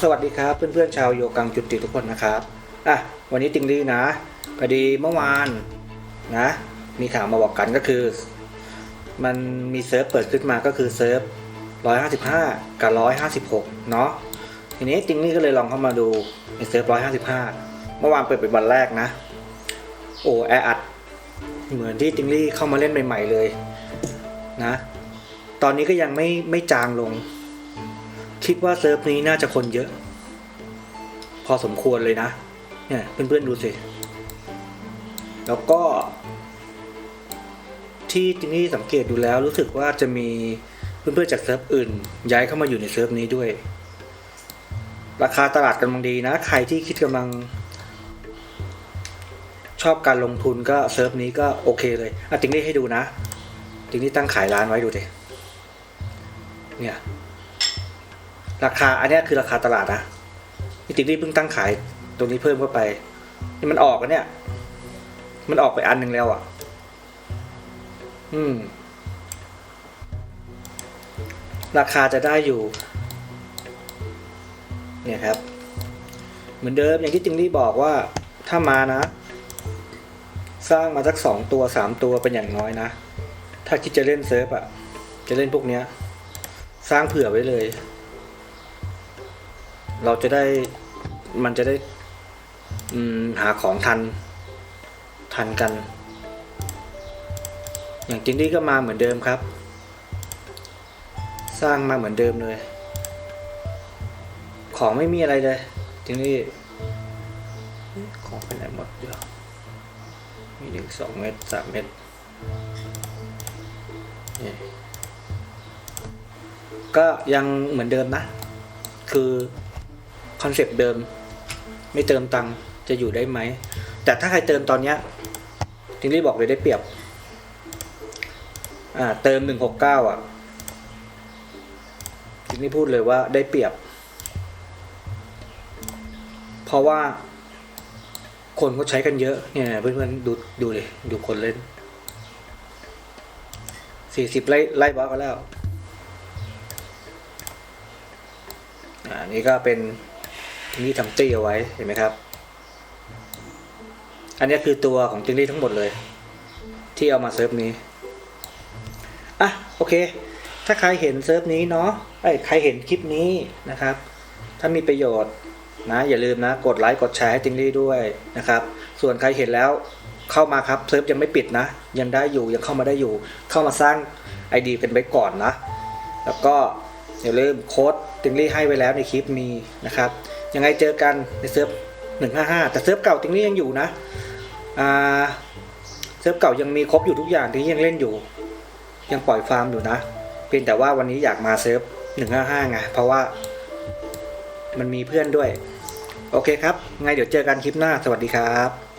สวัสดีครับเพื่อนๆชาวโยกังจุติทุกคนนะครับอะวันนี้ติงลี่นะพอดีเมื่อวานนะ มีข่าวมาบอกกันก็คือ มันมีเซิร์ฟเปิดขึ้นมาก็คือเซิร์ฟ155 กับ 156 เนาะทีนี้ติงลี่ก็เลยลองเข้ามาดูในเซิร์ฟ155 เมื่อวานเปิดเป็นวันแรกนะ โอ้แออัดเหมือนที่ติงลี่เข้ามาเล่นใหม่ ๆเลยนะ ตอนนี้ก็ยังไม่ไม่จางลง คิดว่าเซิร์ฟนี้น่าจะคนเยอะ พอสมควรเลยนะ เนี่ยเพื่อนๆดูสิ แล้วก็ที่ที่นี่สังเกตดูแล้วรู้สึกว่าจะมีเพื่อนๆจากเซิร์ฟอื่น ย้ายเข้ามาอยู่ในเซิร์ฟนี้ด้วย ราคาตลาดกำลังดีนะ ใครที่คิดกำลัง ชอบการลงทุนก็เซิร์ฟนี้ก็โอเคเลยอะติงนี่ให้ดูนะ ติงนี่ตั้งขายร้านไว้ดูดิเนี่ย ราคาอันนี้คือราคาตลาดนะนี่ติงนี่เพิ่งตั้งขายตรงนี้เพิ่มเข้าไป นี่มันออกแล้วเนี่ยมันออกไปอันหนึ่งแล้วอะ อืม ราคาจะได้อยู่ เนี่ยครับ เหมือนเดิมอย่างที่จิงลี่บอกว่าถ้ามานะ สร้างมาสักสองตัวสามตัวเป็นอย่างน้อยนะ ถ้าคิดจะเล่นเซิร์ฟอะ จะเล่นพวกเนี้ย สร้างเผื่อไว้เลย เราจะได้มันจะได้อหาของทันทันกัน อย่างจิงดี้ก็มาเหมือนเดิมครับ สร้างมาเหมือนเดิมเลย ของไม่มีอะไรเลยจิงดี้ของไปไหนหมดเดี๋ยวมีหนึ่งสองเมตรสามเมตรนี่ก็ยังเหมือนเดิมนะ คือ คอนเซปต์เดิม ไม่เติมตังค์จะอยู่ได้ไหม แต่ถ้าใครเติมตอนเนี้ยทิงลี่บอกเลยได้เปรียบ อ่า เติมหนึ่งหกเก้าอะทิงลี่พูดเลยว่าได้เปรียบ เพราะว่า คนก็ใช้กันเยอะ เนี่ยเพื่อนๆดูดูเลยดูคนเล่นสี่สิบไล่ไล่บล็อกกันแล้ว อ่า นี่ก็เป็น นี่ทำตี้เอาไว้เห็นไหมครับ อันนี้คือตัวของจิงลี่ทั้งหมดเลย ที่เอามาเซิร์ฟนี้อะโอเค ถ้าใครเห็นเซิร์ฟนี้เนาะไอ้ใครเห็นคลิปนี้นะครับ ถ้ามีประโยชน์นะอย่าลืมนะ กดไลค์กดแชร์ให้จิงลี่ด้วยนะครับ ส่วนใครเห็นแล้วเข้ามาครับเซิร์ฟยังไม่ปิดนะ ยังได้อยู่ยังเข้ามาได้อยู่ เข้ามาสร้าง ID กันไว้ก่อนนะ แล้วก็อย่าลืมโค้ดติงลี่ให้ไว้แล้วในคลิปมีนะครับ ยังไงเจอกันในเซิร์ฟ155แต่เซิร์ฟเก่าติงลี่ยังอยู่นะอ่าเซิร์ฟเก่ายังมีครบอยู่ทุกอย่างที่ยังเล่นอยู่ ยังปล่อยฟาร์มอยู่นะ เพียงแต่ว่าวันนี้อยากมาเซิร์ฟ155ไงเพราะว่ามันมีเพื่อนด้วย โอเคครับไงเดี๋ยวเจอกันคลิปหน้าสวัสดีครับ